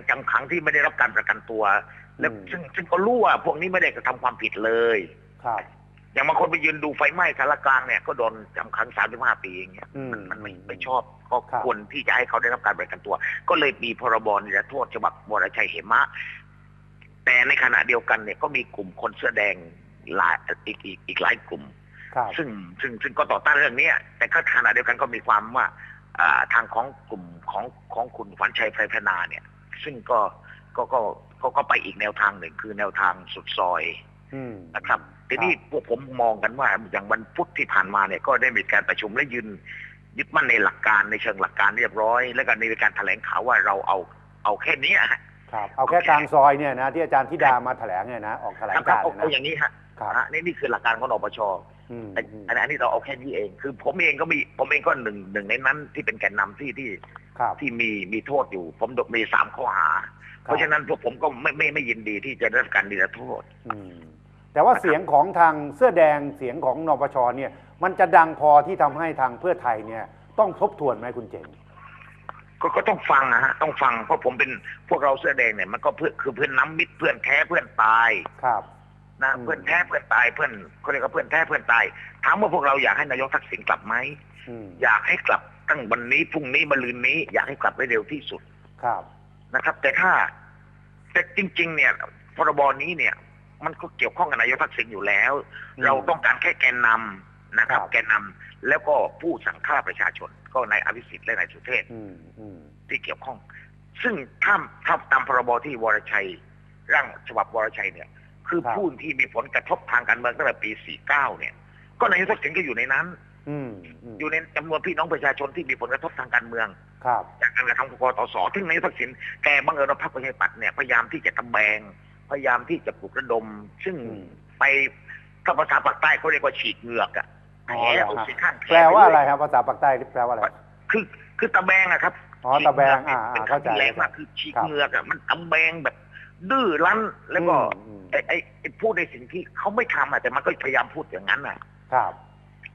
อย่างจำขังที่ไม่ได้รับการประกันตัว แล้วอืมซึ่งซึ่งก็รู้ว่าพวกนี้ไม่ได้กระทำความผิดเลยครับอย่างบางคนไปยืนดูไฟไหม้สารกลางเนี่ยก็โดนจำขังสามสิบห้าปีอย่างเงี้ยอืมมันมันไม่อืมไม่ชอบก็ครับควรที่จะให้เขาได้รับการประกันตัว ก็เลยมีพรบนิรโทษฉบับวรชัยเหมะ แต่ในขณะเดียวกันเนี่ยก็มีกลุ่มคนเสื้อแดงหลายอีกอีกอีกหลายกลุ่มครับซึ่งซึ่งซึ่งก็ต่อต้านเรื่องเนี้ยแต่ก็ขณะเดียวกันก็มีความว่าอ่าทางของกลุ่มของของคุณขวัญชัยไพรพนาเนี่ย ซึ่งก็ก็ก็ก็ก็ไปอีกแนวทางหนึ่งคือแนวทางสุดซอยอืมนะครับทีนี้พวกผมมองกันว่าอย่างวันพุธที่ผ่านมาเนี่ยก็ได้มีการประชุมและยืนยึดมั่นในหลักการในเชิงหลักการเรียบร้อย แล้วก็มีการแถลงข่าวว่าเราเอาเอาแค่เนี้ยฮะครับเอาแค่กลางซอยเนี่ยนะที่อาจารย์ธิดามาแถลงเนี่ยนะออกแถลงครับการเอาณ์เอาเนี่ยอย่างนี้ฮะนะครับฮะนี่นี่คือหลักการของนปช อืมอันอืมอันอันนี้เราเอาแค่นี้เอง คือผมเองก็มีผมเองก็หนึ่งหนึ่งในนั้นที่เป็นแกนนำที่ที่ครับที่มีมีโทษอยู่ ผมมีสามข้อหา เพราะฉะนั้นพวกผมก็ไม่ไม่ไม่ยินดีที่จะได้รับการนิรโทษอืมแต่ว่าเสียงของทางเสื้อแดงเสียงของนปชเนี่ย มันจะดังพอที่ทำให้ทางเพื่อไทยเนี่ย ต้องทบทวนไหมคุณเจนก็ก็ต้องฟังนะฮะต้องฟังเพราะผมเป็นพวกเราเสื้อแดงเนี่ยมันก็เพื่อคือเพื่อนน้ำมิตรเพื่อนแท้เพื่อนตายครับ นะอืมเพื่อนแท้เพื่อนตายเพื่อนเขาเรียกว่าเพื่อนแท้เพื่อนตายถามว่าพวกเราอยากให้นายกทักษิณกลับไหมอืมอยากให้กลับตั้งวันนี้พรุ่งนี้มะรืนนี้ อยากให้กลับได้เร็วที่สุดครับนะครับ แต่ถ้าแต่จริง ๆ เนี่ยพรบนี้เนี่ย มันก็เกี่ยวข้องกับนายกทักษิณอยู่แล้วอืมเราต้องการแค่แกนนำนะครับครับ แกนนำแล้วก็ผู้สั่งฆ่าประชาชน ก็นายอภิสิทธิ์และนายสุเทพอืมอืมที่เกี่ยวข้อง ซึ่งถ้าถ้าตามพรบที่วรชัย ร่างฉบับวรชัยเนี่ย คือผู้ที่มีผลกระทบทางการเมืองตั้งแต่ปี 49 เนี่ย ก็นายกทักษิณก็อยู่ในนั้นอืมอืมอยู่ในจำนวนพี่น้องประชาชนที่มีผลกระทบทางการเมืองครับจากการกระทำของกตสซึ่งนายกทักษิณแกบังเอิญว่าพรรคประชาธิปัตย์เนี่ยพยายามที่จะทำแบง พยายามที่จะปลุกระดม ซึ่งอืมไปถ้าภาษาปากใต้เขาเรียกว่าฉีกเหงือกอะแผอ๋ลอเหรอเอาฮะสิข้างแผลแปลว่าอะไรปเยครับภาษาปากใต้แปลว่าอะไร คือคือตะแบงอะครับอ๋อตะแบงอ่าเป็อ่านเข้าคำใจที่แรงมากคือฉีกครับเหงือกอะมันตะแบงแบบ ดื้อรั้นแล้วก็อืม ไอ้ไอ้ไอ้พูดในสิ่งที่เขาไม่ทำอะแต่มันก็พยายามพูดอย่างนั้นอะครับ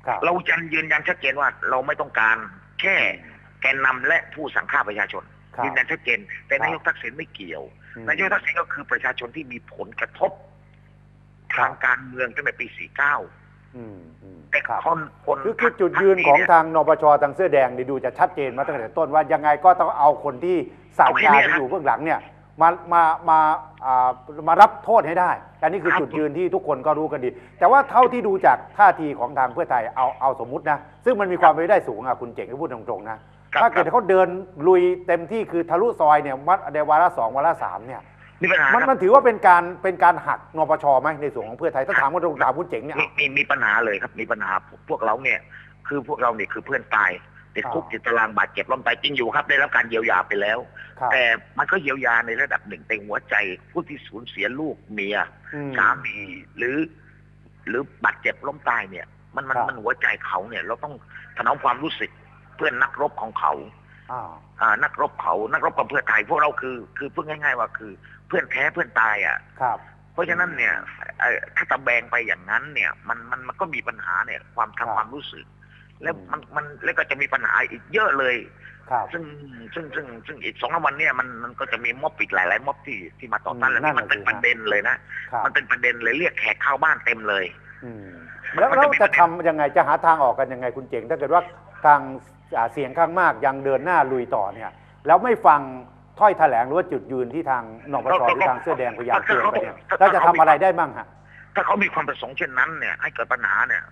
ครับเราจะยืนยันชัดเจนว่าเราไม่ต้องการแค่แกนนำและผู้สั่งฆ่าประชาชนครับ ยืนยันชัดเจน แต่ครับ นายกทักษิณไม่เกี่ยว อืม นายกทักษิณก็คือประชาชนที่มีผลกระทบครับทางการเมืองตั้งแต่ปี 49 อืมอืมแต่ครับคนคนคือคือจุดยืนของทางนปชทางเสื้อแดงนี่ดูจะชัดเจนมาตั้งแต่ต้นว่ายังไงก็ต้องเอาคนที่สั่งการที่อยู่เบื้องหลังเนี่ย มามามาอ่ามารับโทษให้ได้ อันนี้คือจุดยืนที่ทุกคนก็รู้กันดี แต่ว่าเท่าที่ดูจากท่าทีของทางเพื่อไทยเอาเอาสมมุตินะ ซึ่งมันมีความเป็นไปได้สูงอะคุณเจ๋งที่พูดตรงๆนะ ครับ ถ้าเกิดเขาเดินลุยเต็มที่คือทะลุซอยเนี่ยวัดในวาระสองวาระสามเนี่ย มีปัญหามันครับมันถือว่าเป็นการเป็นการหักนปชไหมในส่วนของเพื่อไทยถ้าถามว่าตรงถามคุณเจ๋งเนี่ย มีมีมีปัญหาเลยครับมีปัญหาพวกเราเนี่ย คือพวกเราเนี่ยคือเพื่อนตาย ติดคุกอ่าติดตารางบาดเจ็บล้มตายจริงอยู่ครับได้รับการเยียวยาไปแล้ว ครับ แต่มันก็เยียวยาในระดับหนึ่งแต่หัวใจผู้ที่สูญเสียลูกเมียอืม สามีหรือ หรือบาดเจ็บล้มตายเนี่ย มันมันครับ มันหัวใจเขาเนี่ย เราต้องถนอมความรู้สึกเพื่อนนักรบของเขา อ่า อ่านักรบเขานักรบกับเพื่อไทยพวกเราคือ คือพูดง่าย ๆ ว่าคือ เพื่อนแท้เพื่อนตายอะ ครับ เพราะฉะนั้นเนี่ยเอ่อถ้าตะแบงไปอย่างนั้นเนี่ย มันมันมันก็มีปัญหาเนี่ย ความครับทางความรู้สึก แล้วอืมมันมันแล้วก็จะมีปัญหาอีกเยอะเลยครับซึ่งซึ่งซึ่งซึ่งอีกสองสามวันเนี่ยมันมันก็จะมีม็อบอีกหลายๆม็อบที่ที่มาต่อต้านอืมแล้วนั่นี่นมันเป็นน่ะสิประเด็นเลยนะครับมันเป็นประเด็นเลยเรียกแขกเข้าบ้านเต็มเลยอืมแล้วมันเราจะมีจะทำยังไงจะหาทางออกกันยังไงคุณเจ๋ง ถ้าเกิดว่าทางอ่าเสียงข้างมากยังเดินหน้าลุยต่อเนี่ย แล้วไม่ฟังถ้อยแถลงหรือว่าจุดยืนที่ทางนปชหรือทางเสื้อแดงพยายามเตือนไปเนี่ยเราจะทำอะไรได้บ้างฮะถ้าเขามีความประสงค์เช่นนั้นเนี่ยให้เกิดปัญหาเนี่ย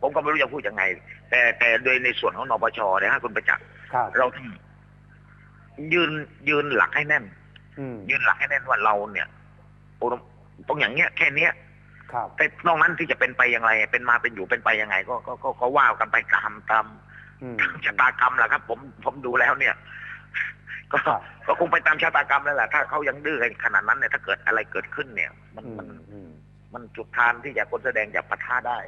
ผมก็ไม่รู้จะพูดยังไง แต่แต่โดยในส่วนของนปชเนี่ยให้คุณประจักษ์ครับเราต้องยืนยืนหลักให้แน่นอืมยืนหลักให้แน่นว่าเราเนี่ยโอ้ตรงอย่างเนี้ยแค่เนี้ยครับแต่นอกนั้นที่จะเป็นไปอย่างไรเป็นมาเป็นอยู่เป็นไปยังไง ก็ก็ก็ก็ว่ากันไปตามตามอืมชะตากรรมแหละครับ ผมผมดูแล้วเนี่ย ก็ครับก็คงไปตามชะตากรรมแล้วแหละถ้าเขายังดื้อกันขนาดนั้นเนี่ยถ้าเกิดอะไรเกิดขึ้นเนี่ย มันอืมันมอืมมันจุดทานที่จะคนแสดงจะปะทะได้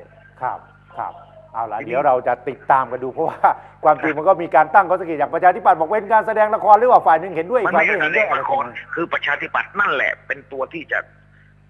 ครับ ครับเอาละทีนี้เดี๋ยวเราจะติดตามกันดูเพราะว่าความจริงมันก็มีการตั้งข้อสังเกตจากประชาธิปัตย์บอกเป็นการแสดงละครหรือว่าฝ่ายหนึ่งเห็นด้วยอีมักนฝ่ายไม่หนึ่งใช่เห็นด้วยอะไรละคประรมาณนั้นคือประชาธิปัตย์นั่นแหละ เป็นตัวที่จะ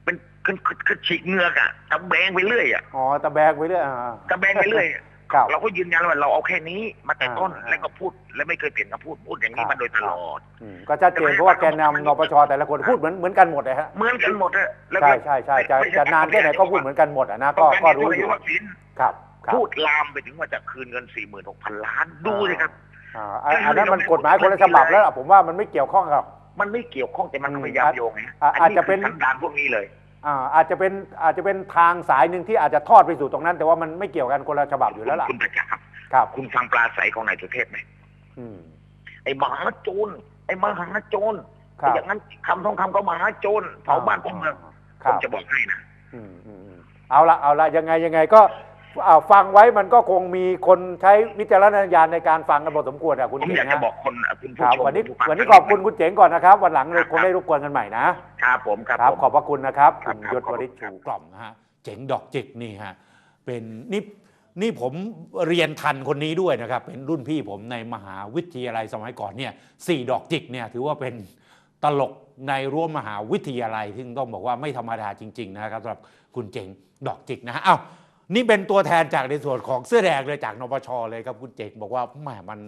เป็นคือคือคือฉีกเงือกอะตะแบงไปเรื่อยอะอ๋อตะแบกไว้เรื่อยอ่าตะแบงไปเรื่อยคครับ เราก็ยืนยันว่าเราเอาแค่นี้มาแต่ต้นอ่าแล้วก็พูดและไม่เคยเปลี่ยนคำพูดพูดอย่างนี้ครับมาโดยตลอดอืมก็ชัดเจนเพราะว่าแกนนำนปชแต่ละคนพูดเหมือนเหมือนกันหมดเลยฮะเหมือนกันหมดอะแล้วใช่ก็ใช่ใช่จะจะนานแค่ไหนก็พูดเหมือนกันหมดอะนะต้ก็องก็การรู้รู้อยู่ว่าสินครับครับพูดลามไปถึงว่าจะคืนเงินสี่หมื่นหกพันล้านดูเลยครับอ่าอันอันนั้นมันกฎหมายคนละฉบับแล้วล่ะผมว่ามันไม่เกี่ยวข้องกับมันไม่เกี่ยวข้องแต่มันอืมพยายามโยงไงอะอาจจะเป็นคืสันดานพวกนี้เลย อ่าอาจจะเป็นอาจจะเป็นทางสายหนึ่งที่อาจจะทอดไปสู่ตรงนั้น แต่ว่ามันไม่เกี่ยวกันคนละฉบับอยู่แล้วล่ะคุณประจักษ์ครับ ครับ คุณฟังปลาใสของนายสุเทพไหมอืมไอ้มหาโจรไอ้มหาโจรครับอย่างนั้นคำทองคำก็มหาโจรเผาบ้านเผาเมืองคผรัมบจะบอกให้นะอืมอืมอืมเอาละเอาละยังไงยังไงก็อ่า ฟังไว้มันก็คงมีคนใช้วิจารณญาณในการฟังกันพอสมควรอะคุณผมเจ๋อยางกจะนะบอกคนอะคุณคผู้รับชมวันนี้ผู้ฟังวันนี้ขอบคุณคุณเจ๋งก่อนนะครับ วันหลังเลยคงได้รบกวนกันใหม่นะ ครับผมครับครับผม ขอบพระคุณนะครับครัคุบณครับยศวริศขอบคุณครัชูบกล่อมนะฮะเจ๋งดอกจิกนี่ฮะเป็นนี่นี่ผมเรียนทันคนนี้ด้วยนะครับ เป็นรุ่นพี่ผมในมหาวิทยาลัยสมัยก่อนเนี่ยสี่ดอกจิกเนี่ยถือว่าเป็นตลกในรั้วมหาวิทยาลัยที่ต้องบอกว่าไม่ธรรมดาจริง ๆ นะครับสำหรับคุณเจ๋งดอกจิกนะฮะอ้าว นี่เป็นตัวแทนจากในส่วนของเสื้อแดงเลยจากนปชเลยครับคุณเจ๋งบอกว่าแหมมัน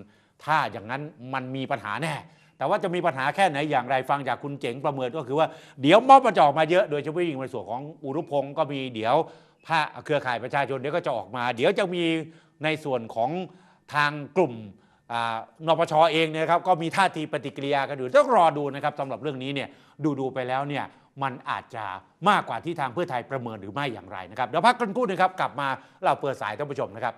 ถ้าอย่างนั้นมันมีปัญหาแน่ แต่ว่าจะมีปัญหาแค่ไหนอย่างไรฟังจากคุณเจ๋งประเมินก็คือว่าเดี๋ยวมอบมันจอกมาเยอะโดยเฉพาะยิ่งในส่วนของอุรุพงศ์ก็มีเดี๋ยวภาคเครือข่ายประชาชนเดี๋ยวก็จะออกมา เดี๋ยวจะมีในส่วนของทางกลุ่มนปชเองเนี่ยครับก็มีท่าทีปฏิกิริยากันอยู่ต้องรอดูนะครับสำหรับเรื่องนี้เนี่ยดูดูๆไปแล้วเนี่ย มันอาจจะมากกว่าที่ทางเพื่อไทยประเมินหรือไม่อย่างไรนะครับเดี๋ยวพักกันกู้นึงครับกลับมาเราเปิดสายท่านผู้ชมนะครับ